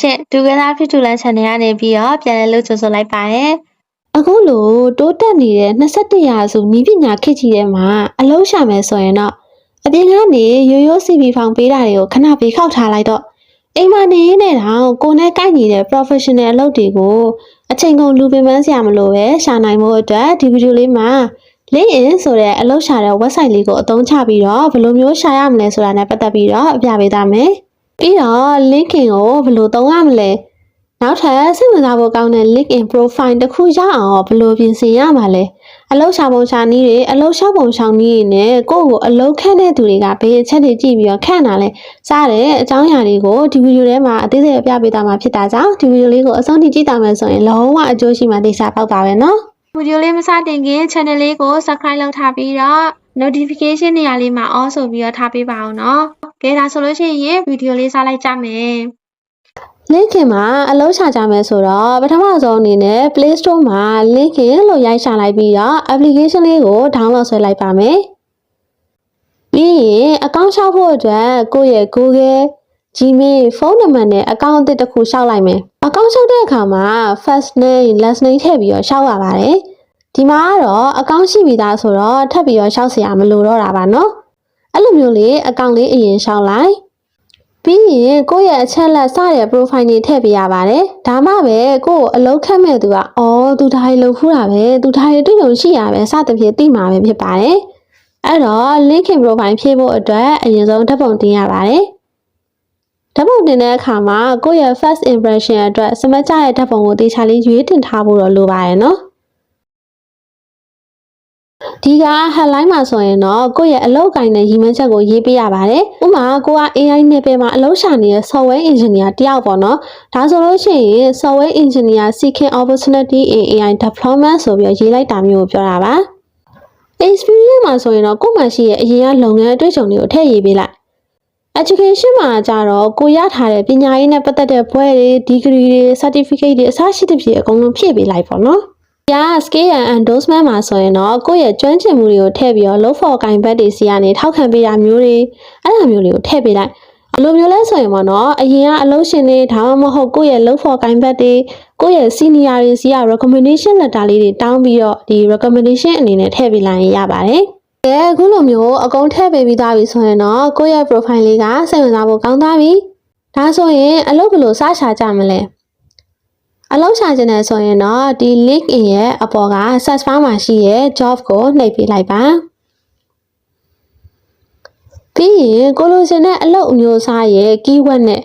ရှင့်ဒူကနာဖြစ်တူလန် channel ကနေပြီးတော့ပြန်လည်လို့ကြိုဆိုလိုက်ပါတယ်အခုလိုတိုးတက်နေတဲ့21ရာစုနီးပညာခေတ်ကြီးထဲမှာအလုံးရှာမယ်ဆိုရင်တော့အပြင်ကနေရိုးရိုး CV ဖောင်ပေးတာတွေကိုခဏပေးခောက်ထားလိုက်တော့အိမ်မှာနေရင်းနဲ့တောင်ကိုယ်နဲ့ကိုက်ညီတဲ့ professional အလုပ်တွေကိုအချိန်ကုန်လူပင်ပန်းစရာမလိုပဲရှာနိုင်မှုအတွက်ဒီဗီဒီယိုလေးမှာ LinkedIn ဆိုတဲ့အလုပ်ရှာတဲ့ website လေးကိုအသုံးချပြီးတော့ဘယ်လိုမျိုးရှာရမလဲဆိုတာနဲ့ပတ်သက်ပြီးတော့အပြပေးသားမယ် ပြီးတော့ LinkedIn ကိုဘယ်လိုသုံးရမလဲနောက်ထပ်စိတ်ဝင်စားဖို့ကောင်းတဲ့ LinkedIn profile တစ်ခုရအောင်ဘယ်လိုပြင်ဆင်ရမှာလဲအလုပ်ရှာပုံရှာနည်းတွေအလုပ်ရှောက်ပုံရှောင်နည်းတွေနဲ့ကိုယ့်ကိုအလုပ်ခန့်တဲ့သူတွေကဘယ်အချက်တွေကြည့်ပြီးတော့ခန့်တာလဲစတဲ့အကြောင်းအရာတွေကိုဒီဗီဒီယိုထဲမှာအသေးစိတ်အပြပေးသွားမှာဖြစ်တာကြောင့်ဒီဗီဒီယိုလေးကိုအဆုံးထိကြည့်တာမယ်ဆိုရင်လုံးဝအကျိုးရှိမှသိစားပေါက်ပါပဲနော်ဗီဒီယိုလေးမစတင်ခင် channel လေးကို subscribe လုပ်ထားပြီးတော့ notification နေရာလေးမှာ all ဆိုပြီးတော့ထားပေးပါအောင်နော် ကဲဒါဆိုလို့ရှိရင်ဗီဒီယိုလေးစလိုက်ကြမယ် LinkedIn မှာအလုပ်ရှာကြမယ်ဆိုတော့ပထမဆုံးအနေနဲ့ Play Store မှာ LinkedIn လို့ရိုက်ရှာလိုက်ပြီးတော့ application လေးကို download ဆွဲလိုက်ပါမယ်။ပြီးရင်အကောင့်ရှောက်ဖို့အတွက်ကိုယ့်ရဲ့ Google Gmail ဖုန်းနံပါတ်နဲ့အကောင့်အသစ်တစ်ခုရှောက်လိုက်မယ်။အကောင့်ရှောက်တဲ့အခါမှာ first name last name ထည့်ပြီးတော့ရှောက်ရပါတယ်။ဒီမှာကတော့အကောင့်ရှိပြီးသားဆိုတော့ထပ်ပြီးတော့ရှောက်เสียမလိုတော့တာပါနော်။ အဲ့လိုမျိုးလေးအကောင့်လေးအရင်ရှောက်လိုက်ပြီးရင်ကိုယ့်ရဲ့အချက်လက်စတဲ့ profile တွေထည့်ပေးရပါတယ်။ဒါမှပဲကိုယ့်ကိုအလုပ်ခန့်မဲ့သူကအော်သူဒါရီလုပ်ဖူးတာပဲသူဒါရီတွေ့လို့ရှိရပဲစသဖြင့်သိမှာပဲဖြစ်ပါတယ်။အဲ့တော့ LinkedIn profile ဖြည့်ဖို့အတွက်အရင်ဆုံးဓာတ်ပုံတင်ရပါတယ်။ဓာတ်ပုံတင်တဲ့အခါမှာကိုယ့်ရဲ့ first impression အတွက်စမတ်ကျတဲ့ဓာတ်ပုံကိုတေချာလေးရွေးတင်ထားဖို့တော့လိုပါတယ်နော်။ ဒီက headline မှာဆိုရင်တော့ကိုယ့်ရဲ့အလုပ်ကိုင်တဲ့ရည်မှန်းချက်ကိုရေးပေးရပါတယ်။ဥပမာကိုက AI နယ်ပယ်မှာအလုပ်ရှာနေတဲ့ software engineer တယောက်ပေါ့နော်။ဒါဆိုလို့ရှိရင် software engineer seeking opportunity in AI deployment ဆိုပြီးရေးလိုက်တာမျိုးကိုပြောတာပါ။ experience မှာဆိုရင်တော့ကိုယ့်မှာရှိရဲ့အရင်ကလုပ်ငန်းအတွေ့အကြုံတွေကိုထည့်ရေးပေးလိုက်။ education မှာကြတော့ကိုရထားတဲ့ပညာရေးနဲ့ပတ်သက်တဲ့ဘွဲတွေ degree တွေ certificate တွေအစရှိသဖြင့်အကုန်လုံးဖြည့်ပေးလိုက်ပေါ့နော်။ ရာ scale and endorsement မှာဆိုရင်တော့ကိုယ့်ရဲ့ကျွမ်းကျင်မှုတွေကိုထည့်ပြီးတော့ low for ကင်ဘတ်တွေစီကနေထောက်ခံပေးတာမျိုးတွေအဲ့လိုမျိုးတွေကိုထည့်ပေးလိုက်အလိုမျိုးလဲဆိုရင်ပေါ့နော်အရင်ကအလုပ်ရှင်တွေဒါမှမဟုတ်ကိုယ့်ရဲ့ low for ကင်ဘတ်တွေကိုယ့်ရဲ့ senior တွေစီက recommendation letter လေးတွေတောင်းပြီးတော့ဒီ recommendation အနေနဲ့ထည့်ပေးလိုက်ရင်ရပါတယ်ကဲအခုလိုမျိုးအကုန်ထည့်ပေးပြီးသားပြီဆိုရင်တော့ကိုယ့်ရဲ့ profile လေးကစိတ်ဝင်စားဖို့ကောင်းသွားပြီဒါဆိုရင်အလုပ်ဘယ်လိုစရှာကြမလဲ အလုပ်ရှာခြင်းနဲ့ဆိုရင်တော့ဒီ LinkedIn ရဲ့အပေါ်က search bar မှာရှိရဲ့ job ကိုနှိပ်ပေးလိုက်ပါပြီးရင်ကိုလိုချင်တဲ့အလုပ်အမျိုးအစားရဲ့ keyword နဲ့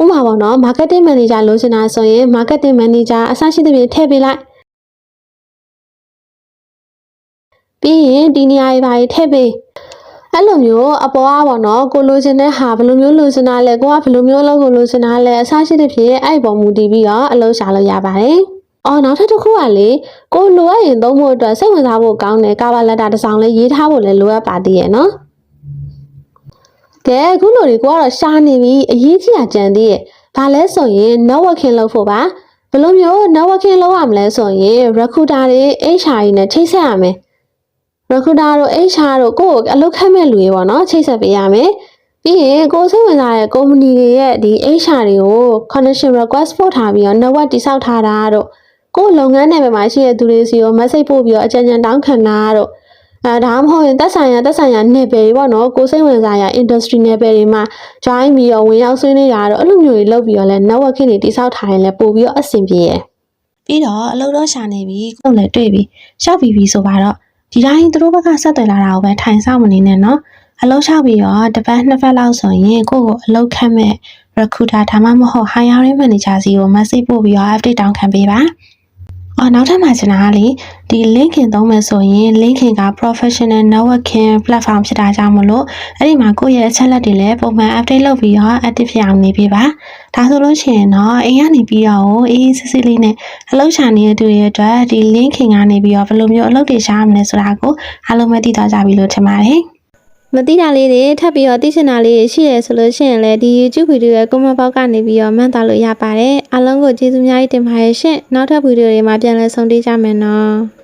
ဥပမာပေါ့နော် marketing manager လိုချင်တာဆိုရင် marketing manager အစရှိသဖြင့်ထည့်ပေးလိုက်ပြီးရင်ဒီနေရာတွေပါထည့်ပေး အဲ့လိုမျိုးအပေါ်ကပေါ့နော်ကိုလိုချင်တဲ့ဟာဘယ်လိုမျိုးလိုချင်တာလဲကိုကဘယ်လိုမျိုးအလုပ်ကိုလိုချင်တာလဲအစရှိသဖြင့်အဲ့ဒီပေါ်မူတည်ပြီးတော့အလုပ်ရှာလို့ရပါတယ်။အော်နောက်ထပ်တစ်ခုကလေကိုလိုအပ်ရင်သုံးဖို့အတွက်စိတ်ဝင်စားဖို့ကောင်းတဲ့ကာဗာလက်တာတစ်စောင်လေးရေးထားဖို့လည်းလိုအပ်ပါသေးရဲ့နော်။ကဲအခုလိုတွေကိုကတော့ရှာနေပြီအရေးကြီးတာကြံသေးရဲ့။ဒါလဲဆိုရင် networking လုပ်ဖို့ပါ။ဘယ်လိုမျိုး networking လုပ်ရမလဲဆိုရင် recruiter တွေ HR တွေနဲ့ချိတ်ဆက်ရမယ်။ recruiter တို့ HR တို့ကိုယ့်ကိုအလုပ်ခန့်မဲ့လူတွေပေါ့နော်ချိတ်ဆက်ပေးရမယ်ပြီးရင်ကိုယ်စိတ်ဝင်စားတဲ့ company တွေရဲ့ဒီ HR တွေကို connection request ပို့ထားပြီးတော့ network တိစောက်ထားတာတို့ကိုယ်လုပ်ငန်းနယ်ပယ်မှာရှိတဲ့သူတွေစီကို message ပို့ပြီးတော့အကြံဉာဏ်တောင်းခံတာတို့အဲဒါမှမဟုတ်ရင်သက်ဆိုင်ရာသက်ဆိုင်ရာနယ်ပယ်တွေပေါ့နော်ကိုယ်စိတ်ဝင်စားရာ industry နယ်ပယ်တွေမှာ join ပြီးတော့ဝင်ရောက်ဆွေးနွေးတာတို့အဲ့လိုမျိုးတွေလုပ်ပြီးတော့လဲ networking တွေတိစောက်ထားရင်လဲပို့ပြီးတော့အဆင်ပြေရယ်ပြီးတော့အလုပ်တော့ရှာနေပြီကိုယ်လည်းတွေ့ပြီရှောက်ပြီးပြီဆိုပါတော့ ဒီတိုင်းသူတို့ဘက်ကဆက်သွယ်လာတာကိုပဲထိုင်ဆောင်မနေနဲ့နော်အလုပ်လျှောက်ပြီးတော့တစ်ပတ်နှစ်ပတ်လောက်ဆိုရင်ကိုယ့်ကိုအလုပ်ခန့်မဲ့ recruiter ဒါမှမဟုတ် hiring manager စီကို message ပို့ပြီးတော့ update တောင်းခံပေးပါ အော်နောက်ထပ်မှကျွန်တော်ကလေဒီ LinkedIn သုံးမယ်ဆိုရင် LinkedIn က professional networking platform ဖြစ်တာကြောင့်မလို့အဲ့ဒီမှာကိုယ့်ရဲ့အချက်လက်တွေလည်းပုံမှန် update လုပ်ပြီးတော့ active ဖြစ်အောင်နေပေးပါဒါဆိုလို့ရှိရင်တော့အိမ်ကနေပြီးတော့အေးအေးဆေးဆေးလေးနဲ့အလုပ်ရှာနေတဲ့သူတွေအတွက်ဒီ LinkedIn ကနေပြီးတော့ဘယ်လိုမျိုးအလုပ်တွေရှာရမလဲဆိုတာကိုအားလုံးပဲသိသွားကြပြီလို့ထင်ပါတယ် မသိတာလေးတွေထပ်ပြီးတော့သိချင်တာလေးတွေရှိရဆိုလို့ရှိရင်လည်းဒီ YouTube ဗီဒီယိုရဲ့ comment box ကနေပြီးတော့မှတ်သားလို့ရပါတယ်အားလုံးကိုကျေးဇူးများကြီးတင်ပါတယ်ရှင်နောက်ထပ်ဗီဒီယိုတွေမှာပြန်လည်ဆုံတွေ့ကြမယ်နော်